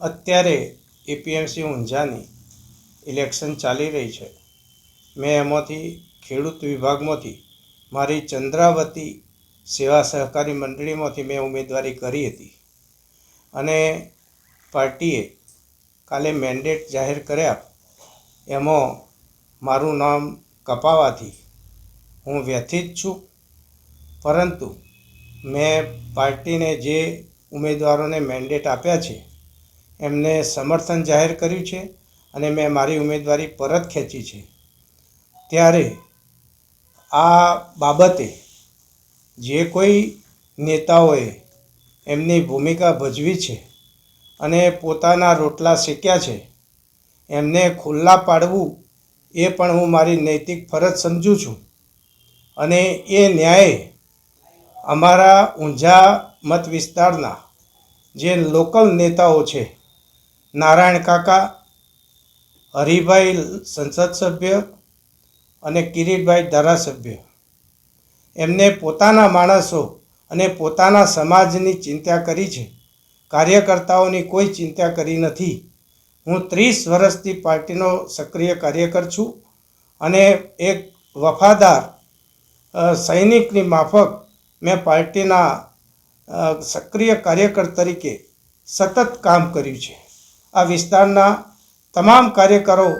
અત્યારે APMC ઊંઝાની election ચાલી રહી છે. મેં એમાંથી ખેડૂત વિભાગમાંથી મારી ચંદ્રાવતી સેવા સહકારી મંડળીમાંથી મેં ઉમેદવારી કરી હતી અને પાર્ટીએ કાલે મેન્ડેટ જાહેર કર્યા. એમાં મારું નામ કપાવાથી હું વ્યથિત છું. પરંતુ મેં પાર્ટીને જે ઉમેદવારોને મેન્ડેટ આપ્યા છે એમને સમર્થન જાહેર કર્યું છે અને મેં મારી ઉમેદવારી પરત ખેંચી છે. ત્યારે આ બાબતે જે કોઈ નેતાઓએ એમની ભૂમિકા ભજવી છે અને પોતાના રોટલા શેક્યા છે, એમને ખુલ્લા પાડવું એ પણ હું મારી નૈતિક ફરજ સમજું છું. અને એ ન્યાયે અમારા ઊંઝા મત વિસ્તારના જે લોકલ નેતાઓ છે નારાયણ કાકા, હરિભાઈ સંસદ સભ્ય અને કિરીટભાઈ ધારાસભ્ય. એમને પોતાના માણસો અને પોતાના સમાજની ચિંતા કરી છે. કાર્યકર્તાઓની કોઈ ચિંતા કરી નથી. હું ત્રીસ વર્ષથી પાર્ટીનો સક્રિય કાર્યકર છું અને એક વફાદાર સૈનિકની માફક મેં પાર્ટીના સક્રિય કાર્યકર તરીકે સતત કામ કર્યું છે. આ વિસ્તારના તમામ કાર્યકરો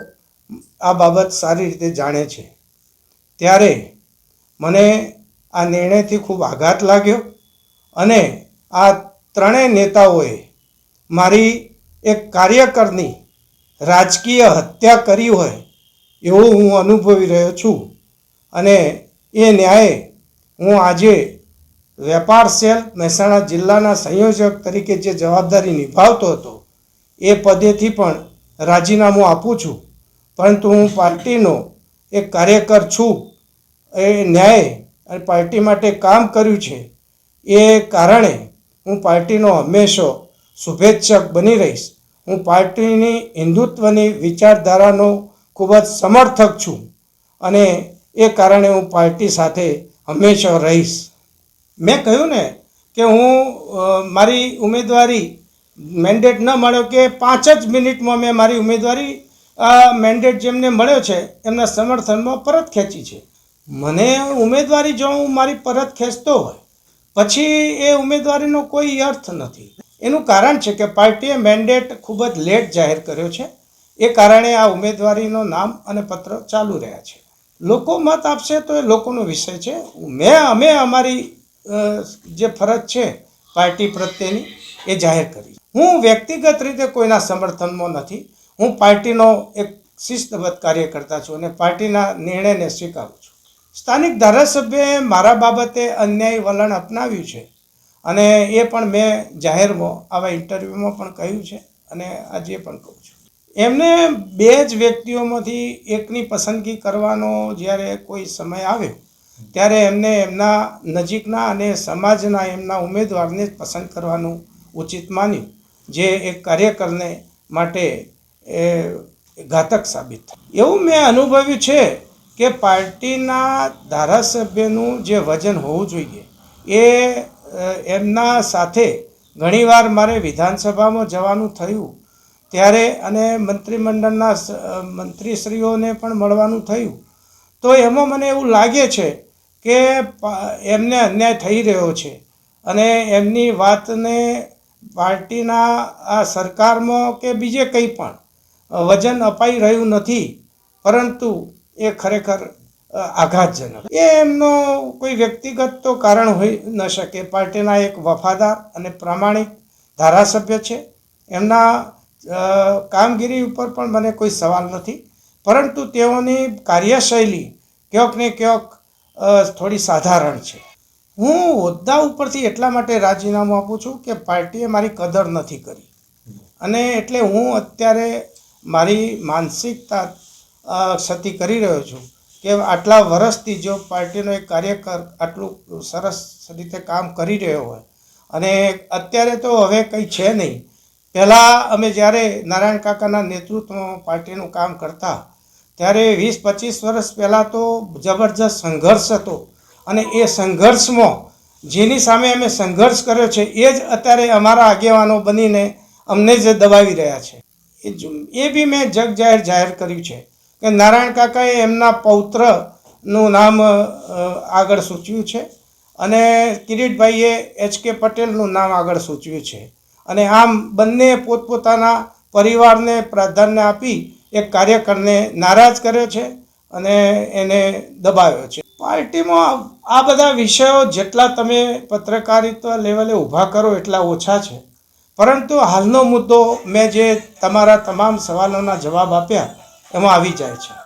આ બાબત સારી રીતે જાણે છે. ત્યારે મને આ નિર્ણયથી ખૂબ આઘાત લાગ્યો અને આ ત્રણેય નેતાઓએ મારી એક કાર્યકરની રાજકીય હત્યા કરી હોય એવું હું અનુભવી રહ્યો છું અને એ ન્યાયે હું આજે વેપાર સેલ મહેસાણા જિલ્લાના સંયોજક તરીકે જે જવાબદારી નિભાવતો હતો એ પદેથી પણ રાજીનામું આપું છું. પરંતુ હું પાર્ટીનો એક કાર્યકર છું. એ ન્યાય અને પાર્ટી માટે કામ કર્યું છે. એ કારણે હું પાર્ટીનો હંમેશા શુભેચ્છક બની રહીશ. હું પાર્ટીની હિન્દુત્વની વિચારધારાનો ખૂબ જ સમર્થક છું અને એ કારણે હું પાર્ટી સાથે હંમેશા રહીશ. મેં કહ્યું ને કે હું મારી ઉમેદવારી મેન્ડેટ ન મળ્યો કે પાંચ જ મિનિટમાં મેં મારી ઉમેદવારી મેન્ડેટ જેમને મળ્યો છે, એમના સમર્થનમાં પરત ખેંચી છે. મને ઉમેદવારી જો હું મારી પરત ખેંચતો હોય, પછી એ ઉમેદવારીનો કોઈ અર્થ નથી. એનું કારણ છે કે પાર્ટીએ મેન્ડેટ ખૂબ જ લેટ જાહેર કર્યો છે. એ કારણે આ ઉમેદવારીનો નામ અને પત્ર ચાલુ રહ્યા છે. લોકો મત આપશે તો એ લોકોનો વિષય છે. મેં, અમે અમારી જે ફરજ છે, પાર્ટી પ્રત્યેની, એ જાહેર કરી હું વ્યક્તિગત રીતે કોઈના સમર્થનમાં નથી. હું પાર્ટીનો એક શિસ્તબદ્ધ કાર્યકર્તા છું અને પાર્ટીના નિર્ણયને સ્વીકારું છું. સ્થાનિક ધારાસભ્યએ મારા બાબતે અન્યાય વલણ અપનાવ્યું છે અને એ પણ મેં જાહેરમાં આવા ઇન્ટરવ્યૂમાં પણ કહ્યું છે અને આજે પણ કહું છું. એમને બે જ વ્યક્તિઓમાંથી એકની પસંદગી કરવાનો જ્યારે કોઈ સમય આવ્યો, ત્યારે એમને એમના નજીકના અને સમાજના એમના ઉમેદવારને જ પસંદ કરવાનું ઉચિત માન્યું. જે એક કાર્યકરને માટે એ ઘાતક સાબિત થાય. એવું મેં અનુભવ્યું છે કે પાર્ટીના ધારાસભ્યનું જે વજન હોવું જોઈએ, એ એમના સાથે ઘણીવાર મારે વિધાનસભામાં જવાનું થયું, ત્યારે અને મંત્રીમંડળના મંત્રીશ્રીઓને પણ મળવાનું થયું. તો એમાં મને એવું લાગે છે કે એમને અન્યાય થઈ રહ્યો છે અને એમની વાતને પાર્ટીના સરકારમાં કે બીજે કંઈ પણ વજન અપાઈ રહ્યું નથી, પરંતુ એ ખરેખર આઘાતજનક. એ એમનો કોઈ વ્યક્તિગત તો કારણ હોઈ ન શકે. પાર્ટીના એક વફાદાર અને પ્રામાણિક ધારાસભ્ય છે. એમના કામગીરી ઉપર પણ મને કોઈ સવાલ નથી. પરંતુ તેઓની કાર્યશૈલી ક્યાંક ને ક્યાંક થોડી સાધારણ છે. હું હોદ્દા ઉપરથી એટલા માટે રાજીનામું આપું છું કે પાર્ટીએ મારી કદર નથી કરી. અને એટલે હું અત્યારે મારી માનસિકતા ક્ષતિ કરી રહ્યો છું કે આટલા વર્ષથી જો પાર્ટીનો એક કાર્યકર આટલું સરસ રીતે કામ કરી રહ્યો હોય. અને અત્યારે તો હવે કંઈ છે નહીં. પહેલાં અમે જ્યારે નારાયણ કાકાના નેતૃત્વમાં પાર્ટીનું કામ કરતા, ત્યારે વીસ પચીસ વર્ષ પહેલાં તો જબરજસ્ત સંઘર્ષ હતો. અને એ સંઘર્ષમાં જેની સામે અમે સંઘર્ષ કર્યો છે, એ જ અત્યારે અમારા આગેવાનો બનીને અમને જે દબાવી રહ્યા છે. એ બી મેં જગ જાહેર જાહેર કર્યું છે કે નારાયણ કાકાએ એમના પૌત્રનું નામ આગળ સૂચવ્યું છે અને કિરીટભાઈએ એચ કે પટેલનું નામ આગળ સૂચવ્યું છે. અને આમ બંને પોતપોતાના પરિવારને પ્રાધાન્ય આપી એક કાર્યકરને નારાજ કર્યો છે અને એને દબાવ્યો છે. પાર્ટીમાં આ બધા વિષયો જેટલા તમે પત્રકારિતા લેવલે ઊભા કરો એટલા ઓછા છે. પરંતુ હાલનો મુદ્દો મેં જે તમારા તમામ સવાલોના જવાબ આપ્યા, એમાં આવી જાય છે.